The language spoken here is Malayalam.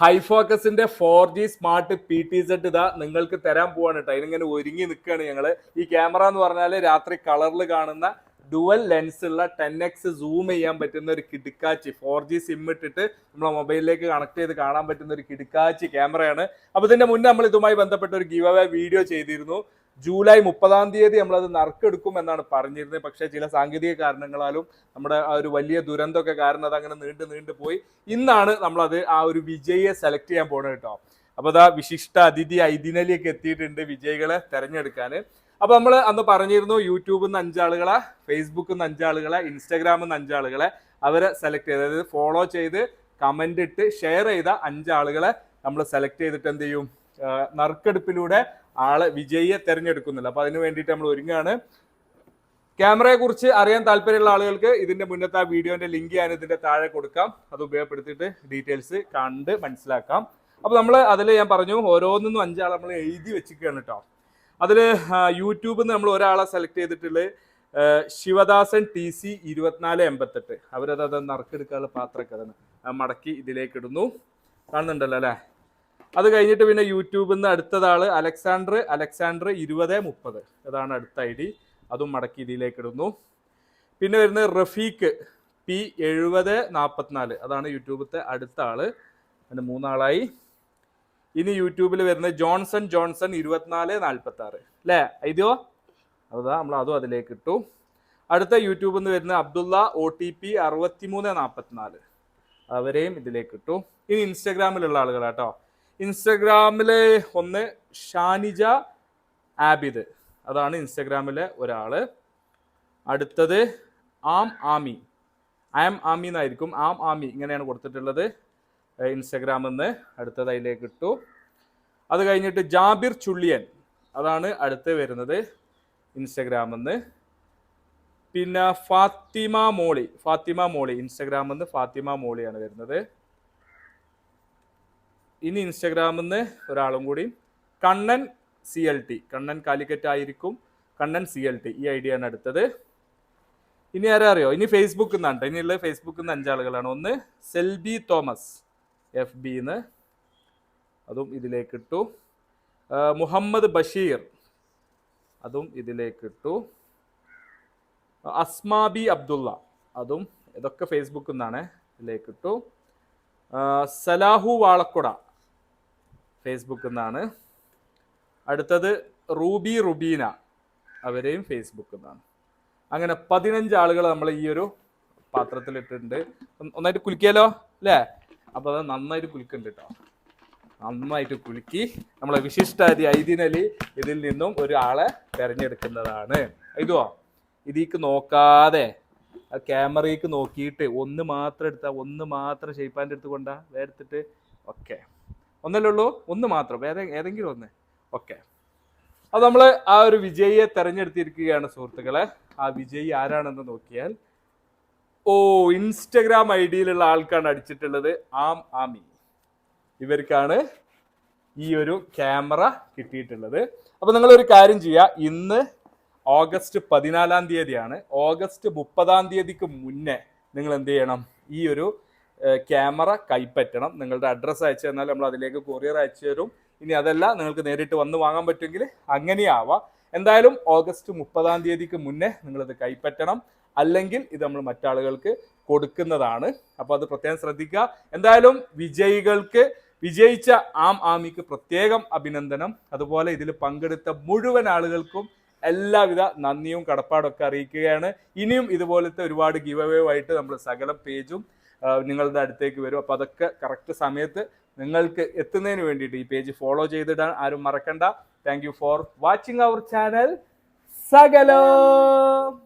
ഹൈഫോക്കസിന്റെ four G smart P T set ഇതാ നിങ്ങൾക്ക് തരാൻ പോവാണ് കേട്ടോ അതിനിങ്ങനെ ഒരുങ്ങി നിൽക്കുകയാണ് ഞങ്ങൾ ഈ ക്യാമറ എന്ന് പറഞ്ഞാൽ രാത്രി കളറിൽ കാണുന്ന ഡുവൽ ലെൻസ് ഉള്ള ടെൻ എക്സ് സൂം ചെയ്യാൻ പറ്റുന്ന ഒരു കിടുക്കാച്ചി. ഫോർ ജി സിം ഇട്ടിട്ട് നമ്മളെ മൊബൈലിലേക്ക് കണക്ട് ചെയ്ത് കാണാൻ പറ്റുന്ന ഒരു കിടുക്കാച്ചി ക്യാമറയാണ്. അപ്പൊ ഇതിന്റെ മുന്നേ നമ്മൾ ഇതുമായി ബന്ധപ്പെട്ട ഒരു ഗീവ് വീഡിയോ ചെയ്തിരുന്നു. ജൂലൈ മുപ്പതാം തീയതി നമ്മളത് നറുക്കെടുക്കും എന്നാണ് പറഞ്ഞിരുന്നത്. പക്ഷേ ചില സാങ്കേതിക കാരണങ്ങളാലും നമ്മുടെ ആ ഒരു വലിയ ദുരന്തമൊക്കെ കാരണം അത് അങ്ങനെ നീണ്ടു നീണ്ടു പോയി. ഇന്നാണ് നമ്മളത് ആ ഒരു വിജയിയെ സെലക്ട് ചെയ്യാൻ പോണത് കേട്ടോ. അപ്പൊ അതാ വിശിഷ്ട അതിഥി ഐദിനലിയൊക്കെ എത്തിയിട്ടുണ്ട് വിജയികളെ തെരഞ്ഞെടുക്കാൻ അപ്പൊ നമ്മൾ അന്ന് പറഞ്ഞിരുന്നു യൂട്യൂബിൽ നിന്ന് അഞ്ചാളുകളെ ഫേസ്ബുക്കിൽ നിന്ന് അഞ്ചാളുകളെ ഇൻസ്റ്റാഗ്രാമിൽ നിന്ന് അഞ്ചാളുകളെ അവരെ സെലക്ട് ചെയ്ത്. അതായത് ഫോളോ ചെയ്ത് കമന്റ് ഇട്ട് ഷെയർ ചെയ്ത അഞ്ചാളുകളെ നമ്മൾ സെലക്ട് ചെയ്തിട്ട് എന്ത് ചെയ്യും? നറുക്കെടുപ്പിലൂടെ ആളെ വിജയിയെ തെരഞ്ഞെടുക്കുന്നില്ല. അപ്പൊ അതിന് വേണ്ടിയിട്ട് നമ്മൾ ഒരുങ്ങാണ്. ക്യാമറയെ കുറിച്ച് അറിയാൻ താല്പര്യമുള്ള ആളുകൾക്ക് ഇതിന്റെ മുന്നത്തെ ആ വീഡിയോന്റെ ലിങ്ക് ഞാൻ ഇതിന്റെ താഴെ കൊടുക്കാം. അത് ഉപയോഗപ്പെടുത്തിയിട്ട് ഡീറ്റെയിൽസ് കണ്ട് മനസ്സിലാക്കാം. അപ്പൊ നമ്മൾ അതിൽ ഞാൻ പറഞ്ഞു ഓരോന്നും അഞ്ചാൾ നമ്മൾ എഴുതി വെച്ചിരിക്കുകയാണ് കേട്ടോ അതിൽ യൂട്യൂബിൽ നിന്ന് നമ്മൾ ഒരാളെ സെലക്ട് ചെയ്തിട്ടുള്ളത് ശിവദാസൻ ടി സി ഇരുപത്തിനാല് എൺപത്തെട്ട്. അവരത് അത് നറുക്കെടുക്കാനുള്ള പാത്രമൊക്കെ അതാണ്. മടക്കി ഇതിലേക്ക് ഇടുന്നു. കാണുന്നുണ്ടല്ലോ അല്ലേ? അത് കഴിഞ്ഞിട്ട് പിന്നെ യൂട്യൂബിൽ നിന്ന് അടുത്തതാൾ അലക്സാണ്ടർ അലക്സാണ്ടർ ഇരുപത് മുപ്പത്. അതാണ് അടുത്ത ഐ ഡി. അതും മടക്കി ഇതിലേക്ക് ഇടുന്നു. പിന്നെ വരുന്നത് റഫീഖ് പി എഴുപത് നാൽപ്പത്തിനാല് അതാണ് യൂട്യൂബിലത്തെ അടുത്ത ആൾ. അതിന് മൂന്നാളായി. ഇനി യൂട്യൂബിൽ വരുന്നത് ജോൺസൺ ജോൺസൺ ഇരുപത്തിനാല് നാൽപ്പത്തി ആറ് അല്ലേ ഐതിയോ അതാ നമ്മൾ അതും അതിലേക്ക് ഇട്ടു. അടുത്ത യൂട്യൂബിൽ നിന്ന് വരുന്ന അബ്ദുള്ള ഒ ടി പി അറുപത്തിമൂന്ന് നാൽപ്പത്തിനാല് അവരെയും ഇതിലേക്ക് ഇട്ടു. ഇനി ഇൻസ്റ്റാഗ്രാമിലുള്ള ആളുകളാട്ടോ. ഇൻസ്റ്റാഗ്രാമിൽ ഒന്ന് ഷാനിജ ആബിദ്. അതാണ് ഇൻസ്റ്റഗ്രാമിലെ ഒരാൾ. അടുത്തത് ആം ആമി. ആം ആമി എന്നായിരിക്കും. ആം ആമി ഇങ്ങനെയാണ് കൊടുത്തിട്ടുള്ളത് ഇൻസ്റ്റാഗ്രാമിൽ നിന്ന്. അടുത്തത് അതിലേക്ക് ഇട്ടു. അത് കഴിഞ്ഞിട്ട് ജാബിർ ചുള്ളിയൻ. അതാണ് അടുത്ത് വരുന്നത് ഇൻസ്റ്റഗ്രാമിൽ നിന്ന്. പിന്നെ ഫാത്തിമ മോളി. ഫാത്തിമ മോളി. ഇൻസ്റ്റഗ്രാമിൽ നിന്ന് ഫാത്തിമ മോളിയാണ് വരുന്നത്. ഇനി ഇൻസ്റ്റാഗ്രാമിൽ നിന്ന് ഒരാളും കൂടി. Kannan C L T Kannan Calicut ആയിരിക്കും കണ്ണൻ സി എൽ ടി ഈ ഐഡിയ ആണ് അടുത്തത് ഇനി ആരാ അറിയോ? ഇനി ഫേസ്ബുക്കിൽ നിന്നാണ് ട്ടോ. ഇനിയുള്ളത് ഫേസ്ബുക്കിൽ നിന്ന് അഞ്ചാളുകളാണ് ഒന്ന് സെൽബി തോമസ് എഫ് ബിന്ന് അതും ഇതിലേക്ക് ഇട്ടു മുഹമ്മദ് ബഷീർ. അതും ഇതിലേക്ക് ഇട്ടു അസ്മാബി അബ്ദുള്ള. അതും ഇതൊക്കെ ഫേസ്ബുക്കിൽ നിന്നാണ് ഇതിലേക്ക് ഇട്ടു സലാഹു വാളക്കുട. ഫേസ്ബുക്കിൽ നിന്നാണ് അടുത്തത് റൂബി റുബീന അവരെയും ഫേസ്ബുക്കിൽ നിന്നാണ് അങ്ങനെ പതിനഞ്ച് ആളുകൾ നമ്മൾ ഈ ഒരു പാത്രത്തിൽ ഇട്ടിട്ടുണ്ട് ഒന്നായിട്ട് കുലിക്കിയാലോ? അല്ലേ? അപ്പോൾ അത് നന്നായിട്ട് കുലിക്കുന്നുണ്ട് കേട്ടോ നന്നായിട്ട് കുലുക്കി നമ്മളെ വിശിഷ്ടാതി ഐദിനലി ഇതിൽ നിന്നും ഒരാളെ തിരഞ്ഞെടുക്കുന്നതാണ്. ഇതുവോ ഇതിക്ക് നോക്കാതെ ആ ക്യാമറയ്ക്ക് നോക്കിയിട്ട് ഒന്ന് മാത്രം എടുത്താൽ ഒന്ന് മാത്രം ഷെയ്പ്പാന്റെ എടുത്ത് കൊണ്ടാ വേറെ ഓക്കെ. ഒന്നല്ലേ ഉള്ളൂ? ഒന്ന് മാത്രം. ഏതെ ഏതെങ്കിലും ഒന്ന്. ഓക്കെ. അത് നമ്മൾ ആ ഒരു വിജയിയെ തെരഞ്ഞെടുത്തിരിക്കുകയാണ് സുഹൃത്തുക്കളെ. ആ വിജയി ആരാണെന്ന് നോക്കിയാൽ ഓ ഇൻസ്റ്റഗ്രാം ഐ ഡിയിലുള്ള ആൾക്കാണ് അടിച്ചിട്ടുള്ളത് ആം ആമി. ഇവർക്കാണ് ഈ ഒരു ക്യാമറ കിട്ടിയിട്ടുള്ളത്. അപ്പൊ നിങ്ങൾ ഒരു കാര്യം ചെയ്യുക ഇന്ന് ഓഗസ്റ്റ് പതിനാലാം തീയതിയാണ്. ഓഗസ്റ്റ് മുപ്പതാം തീയതിക്ക് മുന്നേ നിങ്ങൾ എന്ത് ചെയ്യണം? ഈ ഒരു ക്യാമറ കൈപ്പറ്റണം. നിങ്ങളുടെ അഡ്രസ്സ് അയച്ചു തന്നാൽ നമ്മൾ അതിലേക്ക് കൊറിയർ അയച്ചു തരും. ഇനി അതല്ല നിങ്ങൾക്ക് നേരിട്ട് വന്ന് വാങ്ങാൻ പറ്റുമെങ്കിൽ അങ്ങനെയാവാം. എന്തായാലും ഓഗസ്റ്റ് മുപ്പതാം തീയതിക്ക് മുന്നേ നിങ്ങളിത് കൈപ്പറ്റണം. അല്ലെങ്കിൽ ഇത് നമ്മൾ മറ്റാളുകൾക്ക് കൊടുക്കുന്നതാണ്. അപ്പോൾ അത് പ്രത്യേകം ശ്രദ്ധിക്കുക. എന്തായാലും വിജയികൾക്ക് വിജയിച്ച ആം ആമിക്ക് പ്രത്യേകം അഭിനന്ദനം. അതുപോലെ ഇതിൽ പങ്കെടുത്ത മുഴുവൻ ആളുകൾക്കും എല്ലാവിധ നന്ദിയും കടപ്പാടൊക്കെ അറിയിക്കുകയാണ്. ഇനിയും ഇതുപോലത്തെ ഒരുപാട് ഗിവ് ആയിട്ട് നമ്മൾ സകല പേജും നിങ്ങളുടെ അടുത്തേക്ക് വരും. അപ്പോൾ അതൊക്കെ കറക്റ്റ് സമയത്ത് നിങ്ങൾക്ക് എത്തുന്നതിന് വേണ്ടിയിട്ട് ഈ പേജ് ഫോളോ ചെയ്തിടാൻ ആരും മറക്കണ്ട. Thank you for watching our channel Sakalam.